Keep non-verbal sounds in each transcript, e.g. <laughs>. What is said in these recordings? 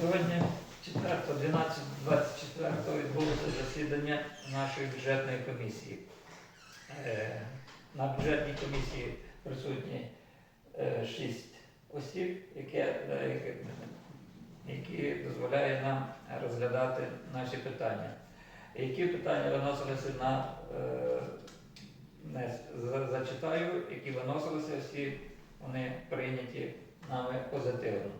Сьогодні, 4.12.24 відбулося засідання нашої бюджетної комісії. Е, На бюджетній комісії присутні е, шість осіб, е, які дозволяють нам розглядати наші питання. Які питання виносилися на е, не зачитаю, які виносилися всі, вони прийняті нами позитивно.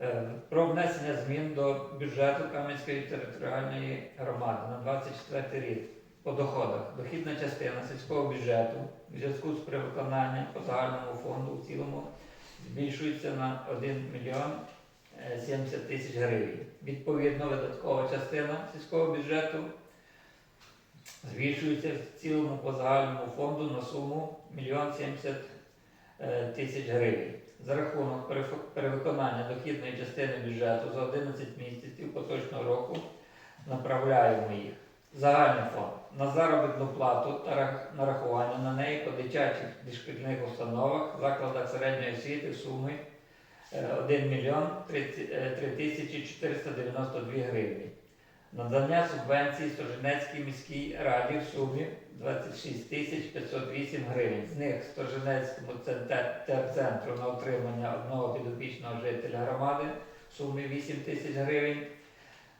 Е, Про внесення змін до бюджету Кам'янської територіальної громади на 24 рік по доходах. Дохідна частина сільського бюджету в зв'язку з перевиконанням по загальному фонду в цілому збільшується на 1 мільйон е, 70 тисяч гривень. Відповідно, видаткова частина сільського бюджету збільшується в цілому по загальному фонду на суму 1 70 е, тисяч гривень. За рахунок перевиконання дохідної частини бюджету за 11 місяців поточного року направляємо їх. Загальний фонд на заробітну плату та нарахування на неї по дитячих дошкільних установах, закладах середньої освіти в сумі е, 1 мільйон 30 е, 3 тисячі 492 гривні. Надання субвенції Стоженецькій міській раді в сумі 26 тисяч 508 гривень. З них Стоженецькому центру на отримання одного підопічного жителя громади в сумі 8 тисяч гривень.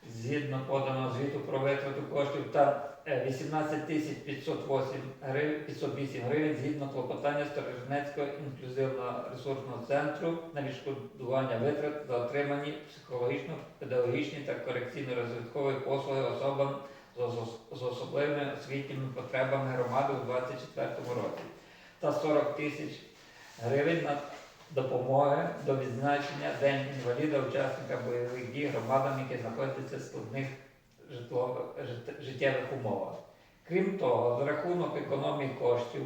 Згідно поданого звіту про витрату коштів та 18 тисяч 508 гривень, 508 гривень згідно клопотання Сторожнецького інклюзивного ресурсного центру на відшкодування витрат за отримані психологічно, педагогічні та корекційно-розвиткові послуги особам з особливими освітніми потребами громади у 2024 році та 40 тисяч гривень на допомоги до відзначення День інваліда учасника бойових дій громадам, які знаходяться в складних життєвих умовах. Крім того, за рахунок економії коштів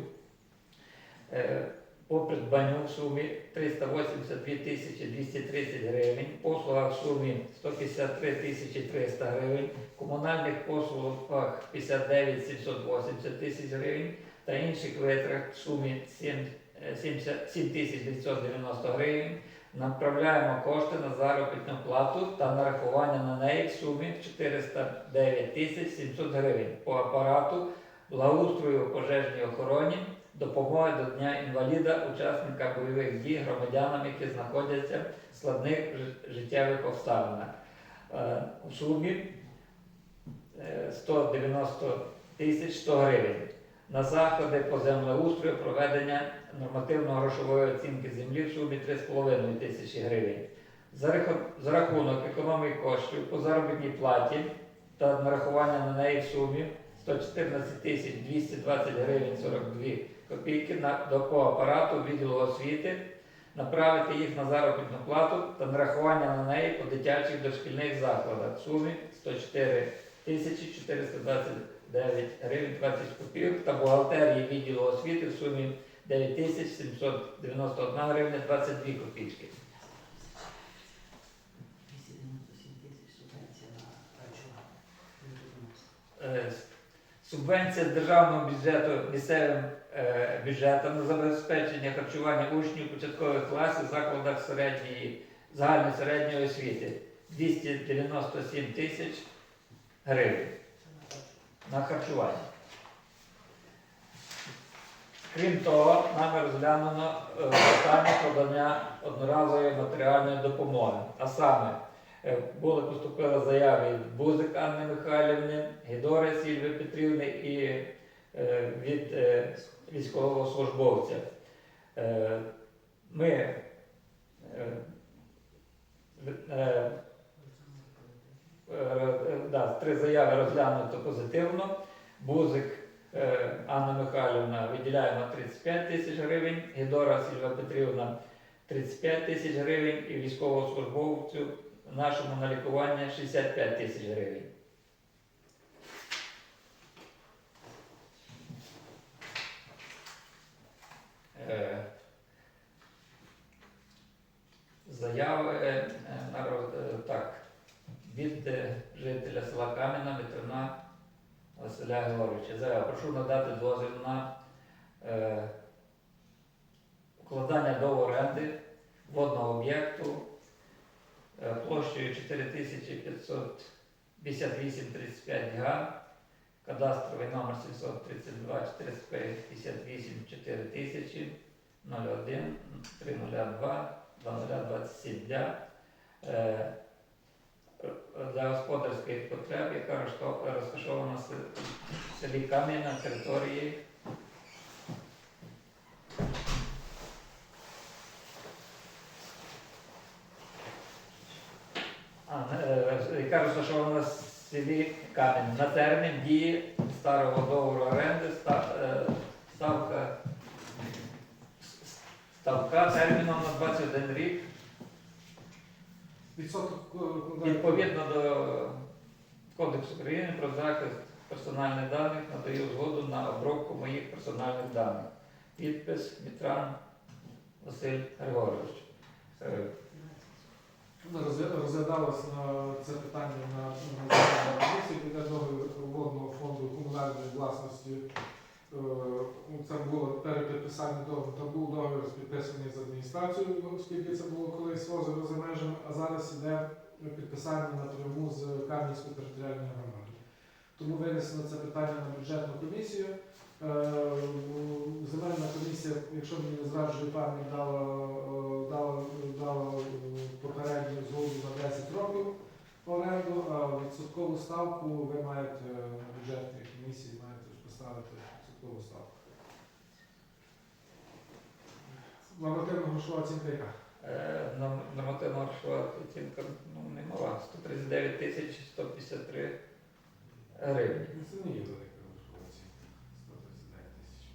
е, по придбанню в сумі 382 тисячі 230 гривень, послуга в сумі 153 тисячі 300 гривень, комунальних послугах 59 780 тисяч гривень та інших витрат в сумі 7 е, 70 7 тисяч 990 гривень. Направляємо кошти на заробітну плату та нарахування на неї в сумі 409 тисяч 700 гривень по апарату благоустрою пожежній охороні, допомоги до Дня інваліда, учасника бойових дій громадянам, які знаходяться в складних життєвих обставинах. Е, У сумі е, 190 тисяч 100 гривень на заходи по землеустрою проведення нормативно-грошової оцінки землі в сумі 3,5 тисячі гривень. За, рахунок економії коштів по заробітній платі та нарахування на неї в сумі 114 тисяч 220 гривень 42 копійки на, до по апарату відділу освіти, направити їх на заробітну плату та нарахування на неї по дитячих дошкільних закладах в сумі 104 тисячі 429 гривень 20 копійок та бухгалтерії відділу освіти в сумі 9791 гривня 22 копійки. 297 тисяч субвенція на харчування. Е, Субвенція з державного бюджету місцевим е, бюджетам на забезпечення харчування учнів початкових класів в закладах середньої, загальної середньої освіти 297 тисяч гривень на харчування. Крім того, нами розглянено е, питання подання одноразової матеріальної допомоги. А саме е, були поступили заяви від Бузик Анни Михайлівни, Гідори Сільви Петрівни і е, від військовослужбовця. Е, Ми да, три заяви розглянуто позитивно. Бузик е, Анна Михайлівна виділяємо 35 тисяч гривень, Гідора Сільва Петрівна 35 тисяч гривень і військовослужбовцю нашому на лікування 65 тисяч гривень. Е, Заяви е, на роз- е, так, від е, жителя села Кам'яна Вітрина Георгійовича. Заява. Прошу надати дозвіл на е, укладання договору оренди водного об'єкту е, площею 4558-35 га, кадастровий номер 732 45 58 4000 01 302 2027 для, е, для господарської потреби, яка розташована в селі Кам'яна на території е, яка розташована в селі Кам'ян. На термін дії старого договору оренди е, ставка, ставка терміном на 21 рік. Відсоток е, Відповідно до Кодексу України про захист персональних даних надаю згоду на обробку моїх персональних даних. Підпис Мітран Василь Григорович. Е, Розгля- Розглядалось на це питання на комісії договір водного фонду комунальної власності. Це було перепідписання договору. Там був договір підписаний з адміністрацією, оскільки це було колись озеро за межами, а зараз іде підписання напряму з Кам'янською територіальною громадою. Тому винесено це питання на бюджетну комісію. Е, Земельна комісія, якщо мені не зраджує пам'ять, дала, е, дала, дала е, попередню згоду на 10 років оренду, а відсоткову ставку ви маєте бюджетній комісії маєте поставити ставку. Нормативна грошова оцінка яка? Е, норм- Нормативна грошова оцінка ну, немала 139 тисяч 153 гривень. Це не є велика грошова оцінка. 139 тисяч.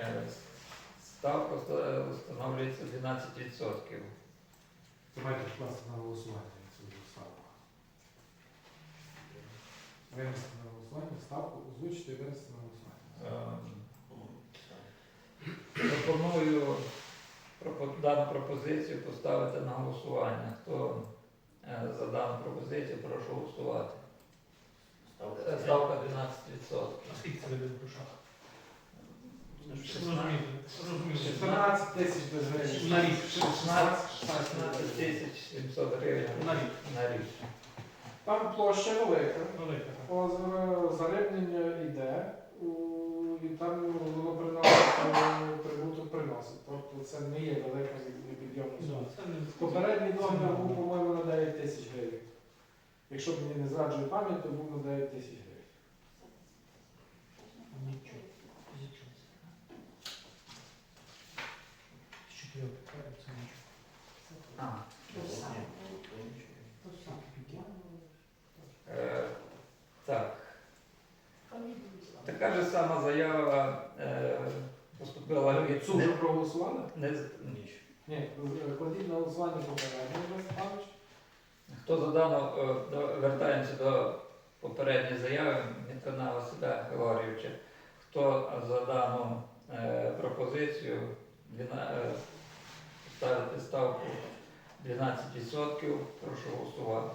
Е, Ставка ста- встановлюється 12%. Це маєте вкласти на голосування цю ставку. Винести на голосування, ставку озвучити і винести на голосування. Ем, Пропоную дану пропозицію поставити на голосування. Хто е, за дану пропозицію, прошу голосувати. Е, Ставка 12%. А скільки це буде в грошах? 16 розуміти. Розуміти. 14 тисяч без гривень. На рік. 16 16 тисяч 700 гривень На рік. Там площа велика. Велика. Озеро зарибнення йде, у- і там воно приносить е, прибуток приносить. Тобто це не є велика підйомна сума. Да, це не- Попередній договір був, по-моєму, на 9 тисяч гривень. Якщо мені не зраджує пам'ять, то був на 9 тисяч гривень. Нічого. Нічого. З чотирьох гектарів це нічого. А, Скільки? е, так. Така ж сама заява е, поступила від Цю вже проголосували? не, з- Ні, е, кладіть на голосування попередньо, Олег Степанович. Хто за дану, е, до- вертаємося до попередньої заяви Мітрана Василя Георгійовича. Хто за дану е, пропозицію двіна- е, ставити ставку 12%, прошу голосувати.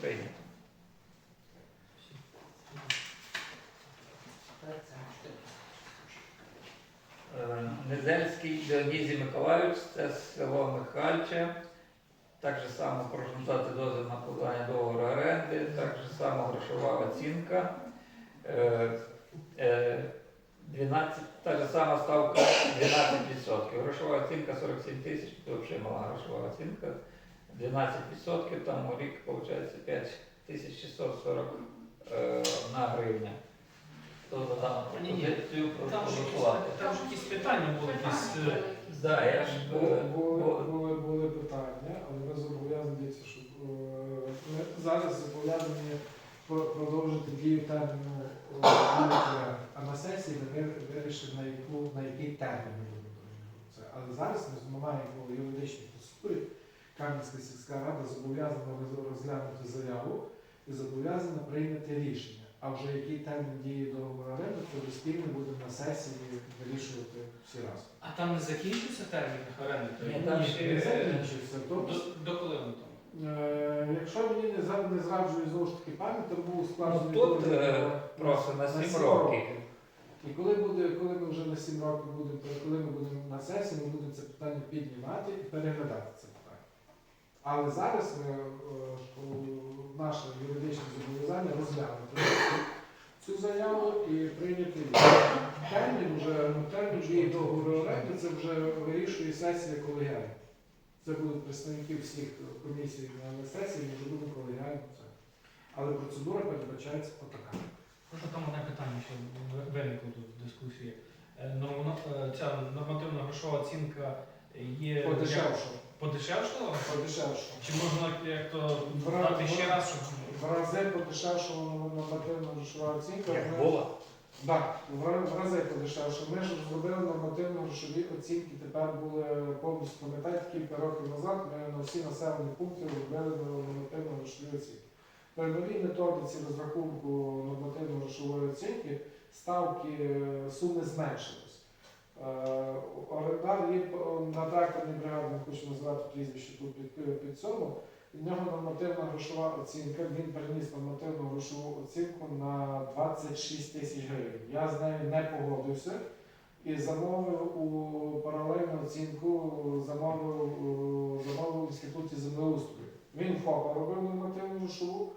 Прийнято. Е, Незельський Діонізій Миколайович, це село Михальче. Так же само прошу дати дозвіл на подання договору оренди, так же само грошова оцінка. Е, е, 12, та ж сама ставка 12%. Грошова оцінка 47 тисяч, це взагалі мала грошова оцінка. 12%, там у рік виходить 5640 е, на гривня. За Ні, ні. Там ж там якісь питання були, якісь. е, Да, я ж Були, е, були, бо- були, були питання, але ми зобов'язані дивіться, щоб е, ми зараз зобов'язані про- продовжити дію терміну е, дії, а на сесії ми ви- вирішимо, на, яку, на який термін ми будемо продовжувати це. Але зараз ми маємо по юридичній процедурі, Кам'янська сільська рада зобов'язана роз- розглянути заяву і зобов'язана прийняти рішення. А вже який термін дії договору оренди, то вже спільно будемо на сесії вирішувати всі разом. А там не закінчився термін оренди? Ні, там ще- Не закінчився. Тобто, До, до коли воно там? е, якщо мені не, зра- не зраджує знову ж таки пам'ять, то був складений Ну, тут, договір е, на- просто на на сім сім років. І І коли буде, коли ми вже на 7 років будемо, коли ми будемо на сесії, ми будемо це питання піднімати і переглядати це питання. Але зараз е, наше юридичне зобов'язання розглянути цю заяву і прийняти. Термін вже ну, термін дії договору оренди це вже вирішує сесія колегіальна. Це будуть представники всіх комісій на сесії, ми будемо колегіально це. Але процедура передбачається отака. Просто там одне питання, що виникло тут в дискусії. Е, е, Ця нормативна грошова оцінка є Подешевше. Подешевшала? Подешевше. Чи можна як то Бра- дати ще бра- раз, щоб В рази подешевшого нормативна грошова оцінка. Як Ми- була? Так, в ра- в рази подешевше. Ми ж зробили нормативно грошові оцінки, тепер були повністю, пам'ятаєте, кілька років назад ми на всі населені пункти робили нормативно грошові оцінки. При новій методиці розрахунку нормативно грошової оцінки ставки е, суми зменшились. Е, Орендар є по- на тракторній бригаді, не хочу називати прізвище тут під, під цьому. В нього нормативна грошова оцінка, він приніс нормативну грошову оцінку на 26 тисяч гривень. Я з нею не погодився і замовив у паралельну оцінку, замовив, замовив в інституті землеустрою. Він ФОПа робив нормативну грошову,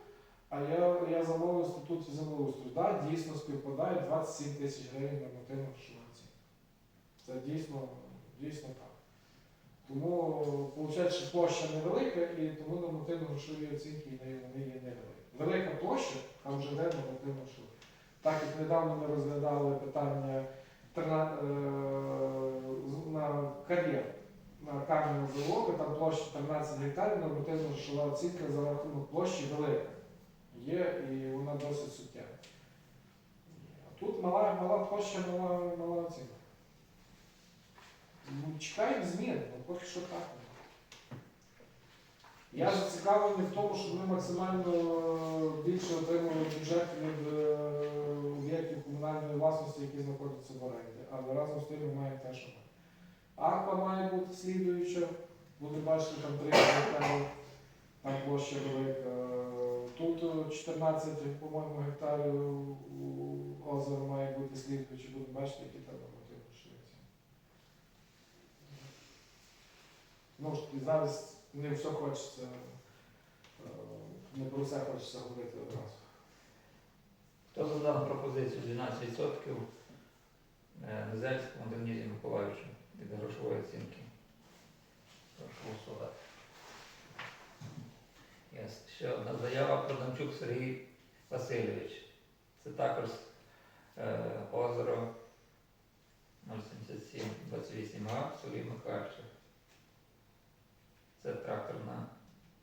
а я, я замовив в інституті землеустрою. Так, дійсно співпадає 27 тисяч гривень нормативна грошова. Це дійсно, дійсно так. Тому виходить, що площа невелика і тому нормативно-грошові оцінки не- є невеликі. Велика площа, а вже де нормативно грошові. Так як недавно ми розглядали питання е, на кар'єр на кам'яному заводу, там площа 13 гектарів, нормативно грошова оцінка за рахунок площі велика. Є і вона досить суттєва. А тут мала, мала площа, мала, мала оцінка. Ну, чекаємо змін, ну поки що так. Я зацікавлений в тому, щоб ми максимально більше отримали бюджет від е, об'єктів комунальної власності, які знаходяться в оренді. Але разом з тим ми маємо те, що ми. Аква має бути слідуюча, буде бачити там 3 гектари, там велика. Тут е, 14, по-моєму, гектарів у озеро має бути слідуючи, будемо бачити, які там Ну ж таки, зараз не все хочеться, е, не про все хочеться говорити одразу. Хто за дану пропозицію 12% е, Незельському Денисі Миколаївичу від грошової оцінки? Прошу голосувати. Є ще одна заява Продамчук Сергій Васильович. Це також е, озеро 077 28 га в селі Михайлівчих. Це тракторна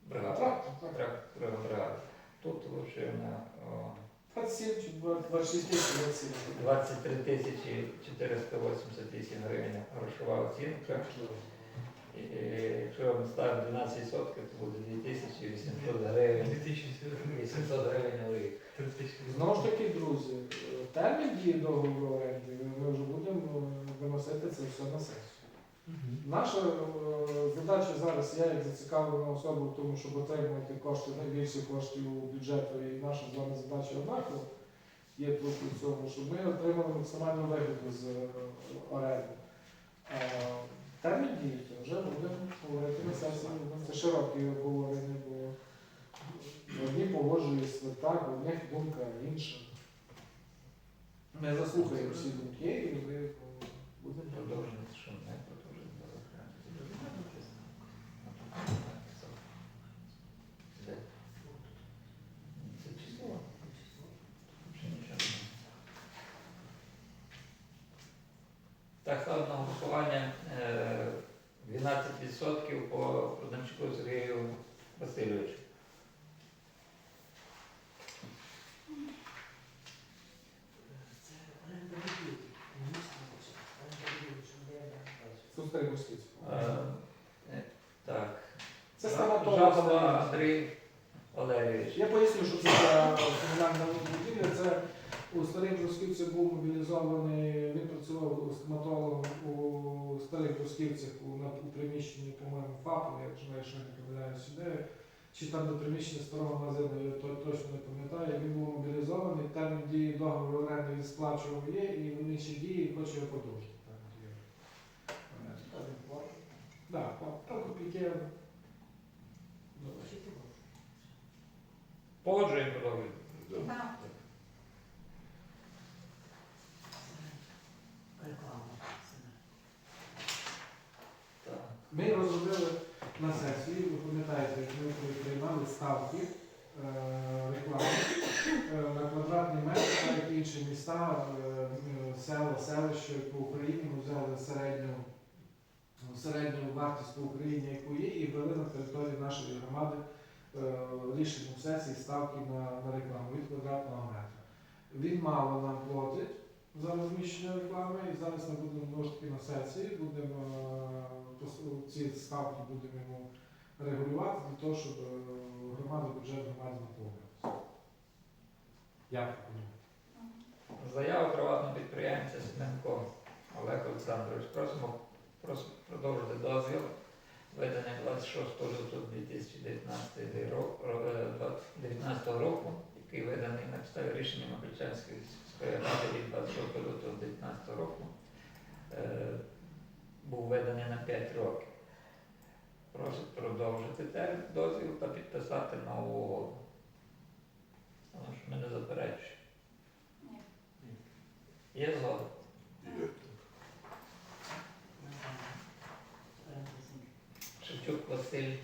бригада. Трактор, так. Тракторна бригада. Тут лише на о, 27 чи 26 тисяч 27. 23 тисячі 488 гривень грошова оцінка. І, і якщо ми ставимо 12 сотків, то буде 2800 гривень. 800 гривень у рік. Знову ж таки, друзі, е, термін дії договору оренди, ми вже будемо е, виносити це все на сесію. Наша е, задача зараз, я як зацікавлена особа в тому, щоб отримати кошти, найбільше коштів у бюджету, і наша з вами задача однакова є тут у цьому, щоб ми отримали максимальну вигоду з е, оренди. Термін дії вже будемо говорити на сесії. Це широкі обговорення, бо одні погоджуються так, у них думка інша. Ми заслухаємо всі думки і ми будемо Продовження, що не продовження. Де? Це число. Ще нічого немає. Так, ставлю на голосування е, 12% по Продамчуку Сергію Васильовичу. Це оренда будівлі. Місто хоче. Оренда будівлі, що де я бачу. Сустрій мостиць. Е, е, Так. Це Жабова. Андрій Валерійович. Я поясню, що це комунальна будівля. Це у старій Трусківці був мобілізований, працював стоматологом у старих Трусківцях у, у приміщенні, по-моєму, ФАПу, я вже якщо не помиляюсь, де чи там до приміщення старого магазину, я то, точно не пам'ятаю. Він був мобілізований, термін дії договору оренди він сплачував є, і він ще діє і хоче його подовжити. Так, там копійки. Погоджуємо продовжуємо. Так. Реклама. Це Так. Ми розробили на сесії, ви пам'ятаєте, як ми приймали ставки е, реклами е, на квадратний метр, так як інші міста, е, села, селища по Україні, ми взяли середню, середню вартість по Україні, яку є, і ввели на території нашої громади рішенням сесії ставки на, на рекламу від квадратного метра. Він мало нам платить за розміщення реклами, і зараз ми будемо знову ж таки на сесії, будемо ці ставки будемо регулювати для того, щоб е, громада бюджет громади наповнювався. Я пропоную. Заява приватного підприємця Сменко Олег Олександрович. Просимо, продовжити дозвіл видання 26 лютого 2019 року, е, 19 року, який виданий на підставі рішення Миколичанської сільської ради від 26 лютого 2019 року. Е, Був виданий на 5 років. Просить продовжити термін дозвіл та підписати нову угоду. Тому що ми не заперечуємо. Є згода. Шевчук Василь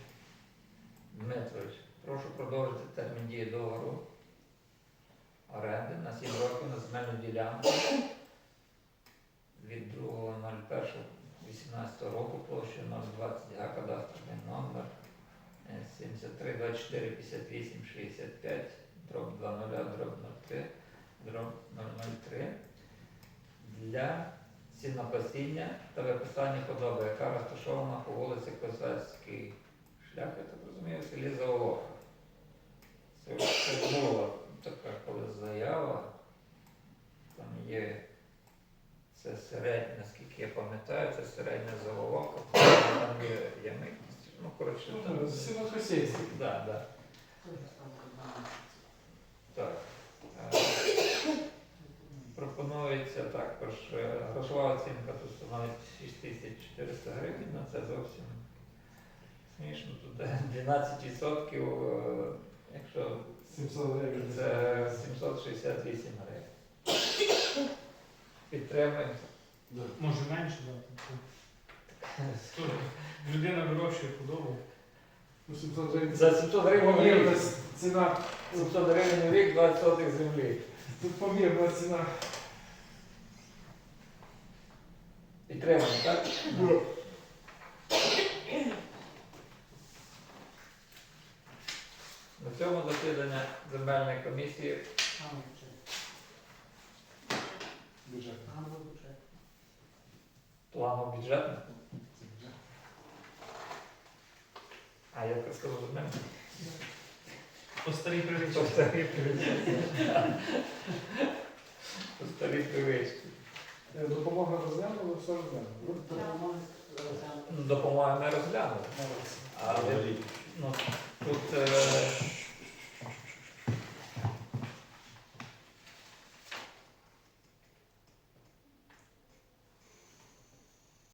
КПД-03 для сінокосіння та виписання худоби, яка розташована по вулиці Козацький шлях, я так розумію, в селі Заолоха. Це була така колись заява. Там є це середня, наскільки я пам'ятаю, це середня заволока, там є ямитність. Ну, коротше, ну, там... Сінокосіння. Так, так. Теж ставка 12. Так. Е, Пропонується також е, грошова оцінка тут становить 6400 гривень, ну це зовсім смішно. Тут <laughs> е, 12%, е, якщо 700 гривень. це 768 гривень. Підтримуємо. Може менше дати. <laughs> Людина вирощує худобу. Ну, 700 гривень. За 700 гривень в рік, Помірна ціна. 700 гривень в рік 20 сотих землі. Тут помірна ціна. Підтримуємо, так? На цьому засідання земельної комісії бюджет. Плану бюджетний. Це бюджет. А я так з ним. По старій привичці. По старій привичці. По старій привичці. Допомога розглянула, все розглянула. Допомога не розглянула. Розглянули. Але ну, тут е,